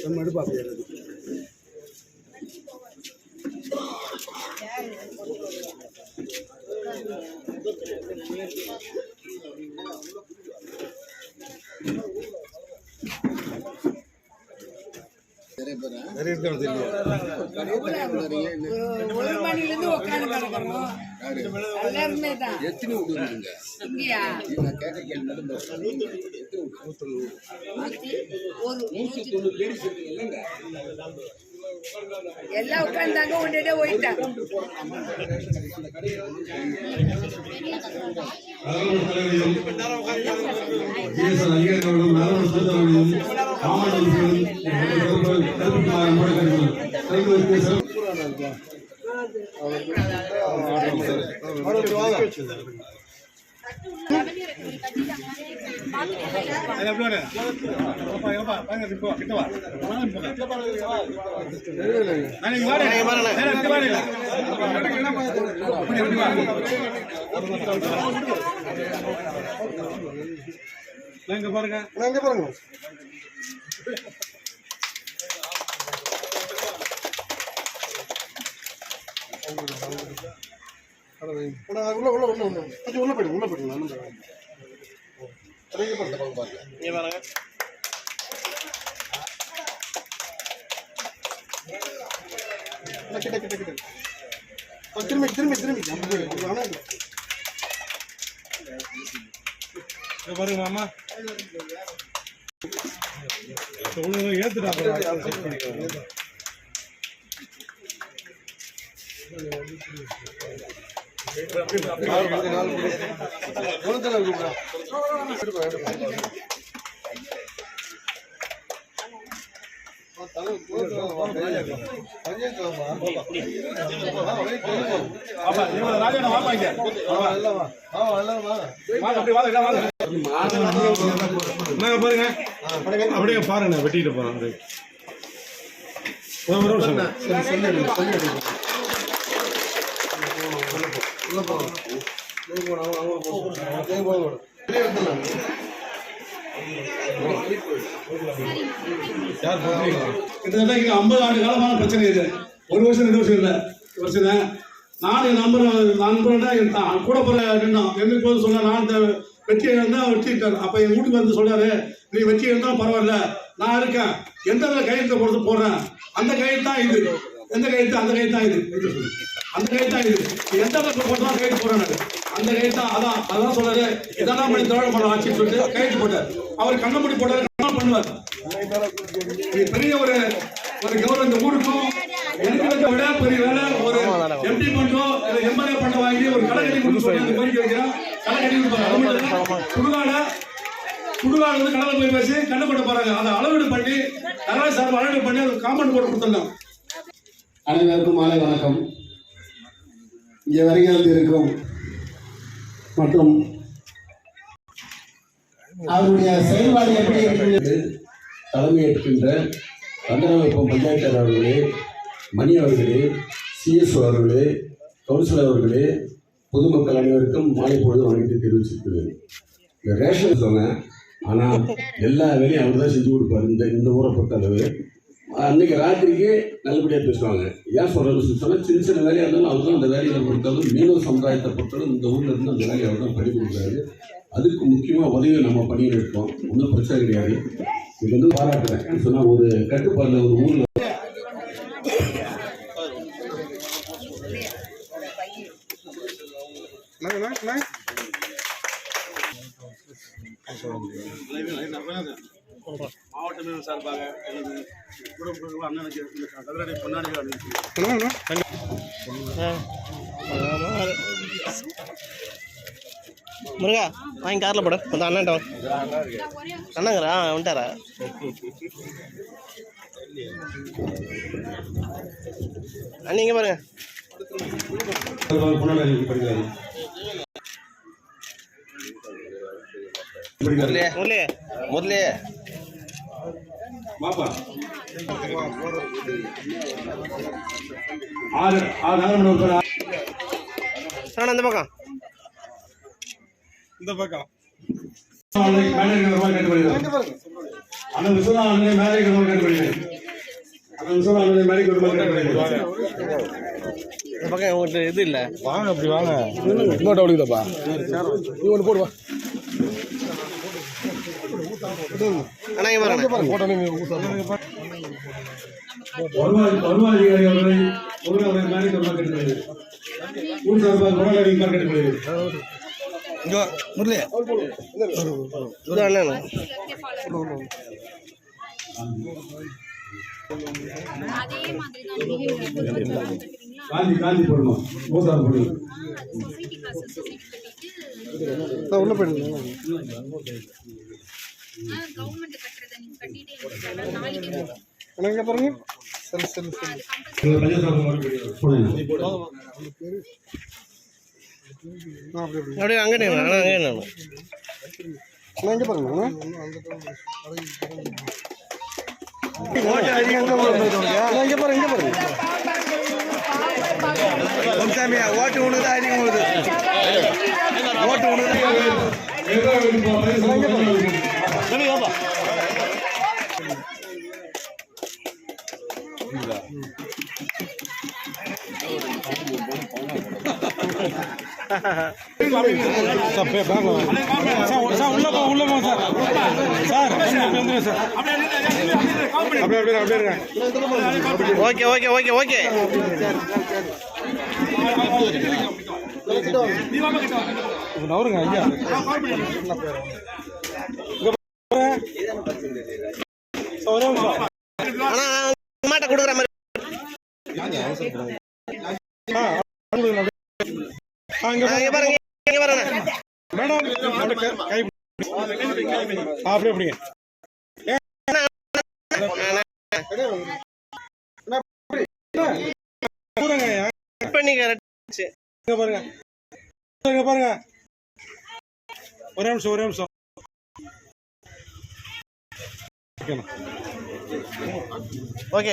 நம்ம எடுப்பா அப்படியே நிறைய இருக்கிறது இல்லையா? ஒரு மணில இருந்து உட்காந்து தான் எத்தனை விடுவீங்க நான் கேட்க கேள்வி நூற்றி தொண்ணூறு எல்லாம் உட்காந்தாங்க ஒன்றே போயிட்டாங்க அதிகாரிகளும் இங்க பாருங்க. இங்க பாருங்க. உள்ள உள்ள உள்ள உள்ள கொஞ்சம் உள்ள போயிடுங்க உள்ள போயிடுங்க ஒண்ணும் பிரச்சனை இல்ல. இறங்கி பாருங்க. கிட்ட கிட்ட கிட்ட திரும்பி திரும்பி திரும்பி பாருங்க மாமா ஏத்துட்டா பாருங்க அப்படியே பாருங்க வெட்டிட்டு அப்படியே ஒரு நிமிஷம் சரி, சொல்லி எடுங்க, சொல்லி எடுங்க. உள்ள போ. நீ போடா, அவங்க- அவங்க போ. நீ போ, போ. வெளிய எடுத்துடலாம். யார் போறீங்க கிட்டத்தட்ட இங்கே ஐம்பது ஆண்டு காலமான பிரச்சனை இது. ஒரு வருஷம் ரெண்டு வருஷம் இல்லை. பிரச்சனை நான் என் நண்பர் நண்பரோட என் தான் கூட போகிற நின்னோம் என்ன போது சொன்ன நான் இந்த வெற்றி இருந்தா வெற்றிட்டார் அப்ப என் வீட்டுக்கு வந்து சொல்றாரு நீ வெற்றி இருந்தாலும் பரவாயில்ல. நான் இருக்கேன். எந்த இதுல கையெழுத்து போடுறது போடுறேன்? அந்த கையெழுத்து தான் இது. எந்த கையெழுத்து அந்த தான் இது. எடுத்து சொல்லு. அந்த கையெழுத்து தான் இது. எந்த போட்டாலும் போடுறேன் நானு. அந்த கையெழுத்து தான் அதான் அதான் சொல்றாரு இதெல்லாம் பண்ணி திராவிட பண்ண ஆட்சின்னு சொல்லிட்டு கையெழுத்து போட்டார். அவர் கண்ணமுடி போட்டாரு கண்ணம் பண்ணுவார். பெரிய ஒரு ஒரு கௌரவம் இந்த ஊருக்கும் எனக்கு விட பெரிய வேலை ஒரு எம்பி பண்றோம் இல்ல எம்எல்ஏ பண்ண வாங்கி ஒரு கடை கட்டி கொடுத்து கோரிக்கை வைக்கிறோம் கடை கட்டி கொடுப்பாங்க சுடுகாட சுடுகாடு வந்து கடலை போய் பேசி கண்ணு போட்டு போறாங்க. அதை அளவீடு பண்ணி நகராட்சி சார்பு அளவீடு பண்ணி அது காம்பவுண்ட் போட்டு கொடுத்துடலாம். அனைவருக்கும் மாலை வணக்கம். இங்கே வருகிறது இருக்கும் மற்றும் அவருடைய செயல்பாடு எப்படி இருக்கிறது? தலைமையேற்கின்ற தண்டனவைப்பம் பஞ்சாயத்தர் அவர்களே மணி அவர்களே சிஎஸ்ஓ அவர்களே கவுன்சிலர் அவர்களே பொதுமக்கள் அனைவருக்கும் மாலை பொழுது வணக்கத்தை தெரிவிச்சிருக்கிறேன் இந்த ரேஷன் சொன்னேன் ஆனால் எல்லா வேலையும் அவர் தான் செஞ்சு கொடுப்பார். இந்த இந்த ஊரை பொறுத்தளவு அன்னைக்கு ராத்திரிக்கு நல்லபடியாக பேசுவாங்க. ஏன் சொல்கிறது சொன்னால் சின்ன சின்ன வேலையாக இருந்தாலும் அவர் தான் அந்த வேலையை பொறுத்தளவு மீனவ சமுதாயத்தை பொறுத்தளவு இந்த ஊரில் இருந்து அந்த வேலையை அவர் தான் பண்ணி கொடுக்குறாரு. அதுக்கு முக்கியமாக உதவியை நம்ம பண்ணிட்டு இருக்கோம் ஒன்றும் பிரச்சனை கிடையாது. இது வந்து பாராட்டுறேன் சொன்னால் ஒரு கட்டுப்பாடில் ஒரு ஊரில் மாவட்ட மேல் சார்பாக எனது குடும்பங்கள் அண்ணனுக்கு கதிரடை பொன்னாடிகள் முருகா வாங்கி காரில் போடு. அந்த அண்ணன்ட்ட. அண்ணங்கிறா வந்துட்டாரா? அண்ணி இங்கே பாருங்க. முரளியே. முரளியே. பாப்பா. ஆறு ஆறு நாலு மணி ஒரு அண்ணா அந்த பக்கம். இந்த பக்கம். மேலே இந்த பக்கம் உங்கள்கிட்ட இது இல்லை. வாங்க அப்படி வாங்க. இன்னொரு அவளுக்குதாப்பா நீ ஒன்று போடுவா அண்ணா இங்கே பாருங்க காந்தி போடணும். மூசார் போடணும் உள்ள போயிடுங்க. கவர்மெண்ட் கட்டுறதை நீங்க கட்டிட்டே இருந்தீங்கன்னா நாளைக்கு எனக்கு பாருங்க சரி சரி சரி அப்படியே அங்கே அண்ணா அங்கே நான் இங்கே பாருங்க. நான் இங்கே பாருங்க இங்கே பாருங்க ஓட்டு உனக்கு தான் அதிகம் உழுது ஓட்டு உனக்கு ஓகே ஓகே ஓகே ஓகே நவருங்க ஐயா கொடுக்குற மாதிரி பாருங்க. மேடம் கை அப்படியே அப்படிங்க பாருங்க. பாருங்க. ஒரே நிமிஷம் ஒரே நிமிஷம். ஓகே.